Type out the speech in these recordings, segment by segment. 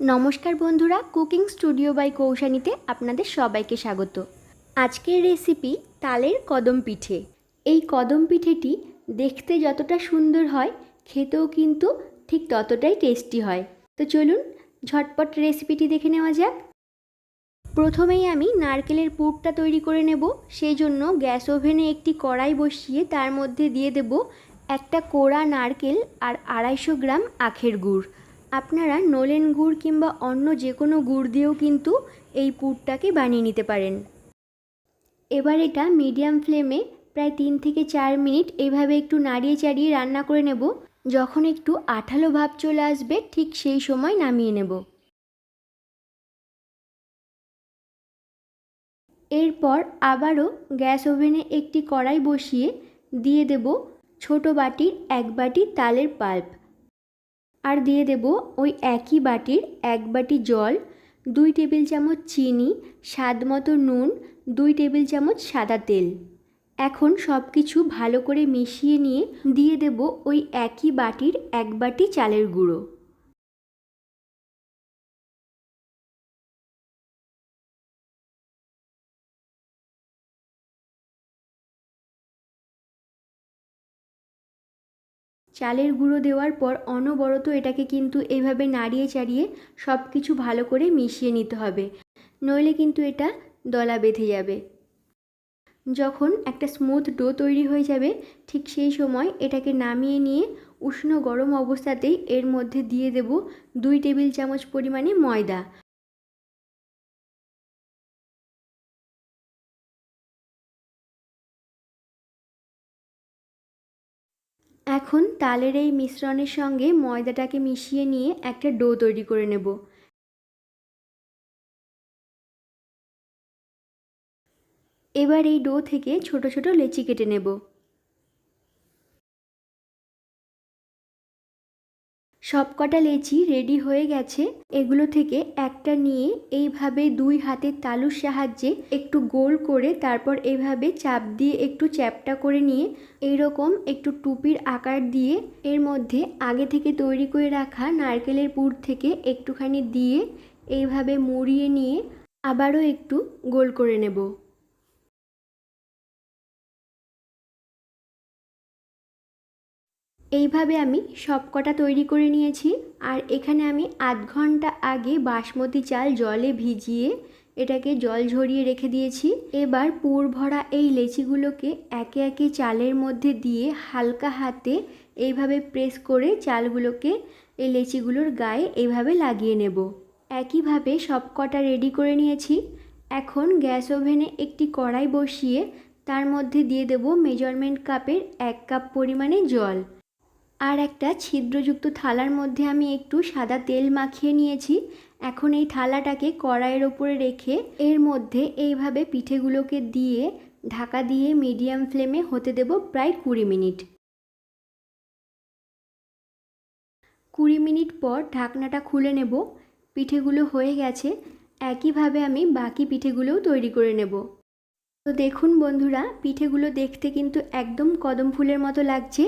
নমস্কার বন্ধুরা, cooking studio by কৌশানীতে আপনাদের সবাইকে স্বাগত। আজকের রেসিপি তালের কদম পিঠে। এই কদম পিঠেটি দেখতে যতটা সুন্দর হয়, খেতেও কিন্তু ঠিক ততটাই টেস্টি হয়। তো চলুন, ঝটপট রেসিপিটি দেখে নেওয়া যাক। প্রথমেই আমি নারকেলের পুরটা তৈরি করে নেব। সেই জন্য গ্যাস ওভেনে একটি কড়াই বসিয়ে তার মধ্যে দিয়ে দেব একটা কোড়া নারকেল আর আড়াইশো গ্রাম আখের গুড়। আপনারা নলেন গুড় কিংবা অন্য যে কোনো গুড় দিয়েও কিন্তু এই পুরটাকে বানিয়ে নিতে পারেন। এবার এটা মিডিয়াম ফ্লেমে প্রায় তিন থেকে চার মিনিট এইভাবে একটু নাড়িয়ে চাড়িয়ে রান্না করে নেব। যখন একটু আঠালো ভাব চলে আসবে, ঠিক সেই সময় নামিয়ে নেব। এরপর আবারও গ্যাস ওভেনে একটি কড়াই বসিয়ে দিয়ে দেব ছোট বাটির এক বাটি তালের পাল্প। আর দিয়ে দেব ওই একই বাটির এক বাটি জল, দুই টেবিল চামচ চিনি, স্বাদ মতো নুন, দুই টেবিল চামচ সাদা তেল। এখন সব কিছু ভালো করে মিশিয়ে নিয়ে দিয়ে দেব ওই একই বাটির এক বাটি চালের গুঁড়ো। চালের গুঁড়ো দেওয়ার পর অনবরত এটাকে কিন্তু এইভাবে নাড়িয়ে চাড়িয়ে সব কিছু ভালো করে মিশিয়ে নিতে হবে। নইলে কিন্তু এটা দলা বেঁধে যাবে। যখন একটা স্মুথ ডো তৈরি হয়ে যাবে, ঠিক সেই সময় এটাকে নামিয়ে নিয়ে উষ্ণ গরম অবস্থাতেই এর মধ্যে দিয়ে দেব দুই টেবিল চামচ পরিমাণে ময়দা। এখন তালের এই মিশ্রণের সঙ্গে ময়দাটাকে মিশিয়ে নিয়ে একটা ডো তৈরি করে নেব। এবার এই ডো থেকে ছোট ছোট লেচি কেটে নেব। সবকটা লেচি রেডি হয়ে গেছে। এগুলো থেকে একটা নিয়ে এইভাবে দুই হাতের তালুর সাহায্যে একটু গোল করে তারপর এইভাবে চাপ দিয়ে একটু চ্যাপটা করে নিয়ে এইরকম একটু টুপির আকার দিয়ে এর মধ্যে আগে থেকে তৈরি করে রাখা নারকেলের পুর থেকে একটুখানি দিয়ে এইভাবে মুড়িয়ে নিয়ে আবারও একটু গোল করে নেব। এইভাবে আমি সব কটা তৈরি করে নিয়েছি। আর এখানে আমি আধ ঘণ্টা আগে বাসমতি চাল জলে ভিজিয়ে এটাকে জল ঝরিয়ে রেখে দিয়েছি। এবার পুর ভরা এই লেচিগুলোকে একে একে চালের মধ্যে দিয়ে হালকা হাতে এইভাবে প্রেস করে চালগুলোকে এই লেচিগুলোর গায়ে এইভাবে লাগিয়ে নেব। একইভাবে সব কটা রেডি করে নিয়েছি। এখন গ্যাস ওভেনে একটি কড়াই বসিয়ে তার মধ্যে দিয়ে দেব মেজারমেন্ট কাপের এক কাপ পরিমাণে জল। আর একটা ছিদ্রযুক্ত থালার মধ্যে আমি একটু সাদা তেল মাখিয়ে নিয়েছি। এখন এই থালাটাকে কড়াইয়ের ওপরে রেখে এর মধ্যে এইভাবে পিঠেগুলোকে দিয়ে ঢাকা দিয়ে মিডিয়াম ফ্লেমে হতে দেব প্রায় কুড়ি মিনিট। কুড়ি মিনিট পর ঢাকনাটা খুলে নেব। পিঠেগুলো হয়ে গেছে। একইভাবে আমি বাকি পিঠেগুলোও তৈরি করে নেব। তো দেখুন বন্ধুরা, পিঠেগুলো দেখতে কিন্তু একদম কদম ফুলের মতো লাগছে।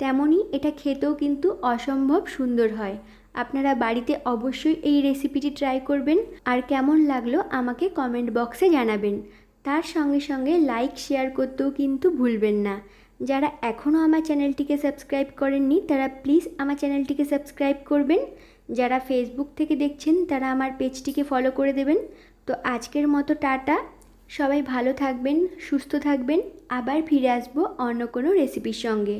তেমনই এটা খেতেও কিন্তু অসম্ভব সুন্দর হয়। আপনারা বাড়িতে অবশ্যই এই রেসিপিটি ট্রাই করবেন। আর কেমন লাগল আমাকে কমেন্ট বক্সে জানাবেন। তার সঙ্গে সঙ্গে লাইক শেয়ার করতেও কিন্তু ভুলবেন না। যারা এখনও আমার চ্যানেলটিকে সাবস্ক্রাইব করেননি, তারা প্লিজ আমার চ্যানেলটিকে সাবস্ক্রাইব করবেন। যারা ফেসবুক থেকে দেখছেন, তারা আমার পেজটিকে ফলো করে দেবেন। তো আজকের মতো টাটা। সবাই ভালো থাকবেন, সুস্থ থাকবেন। আবার ফিরে আসব অন্য কোনো রেসিপির সঙ্গে।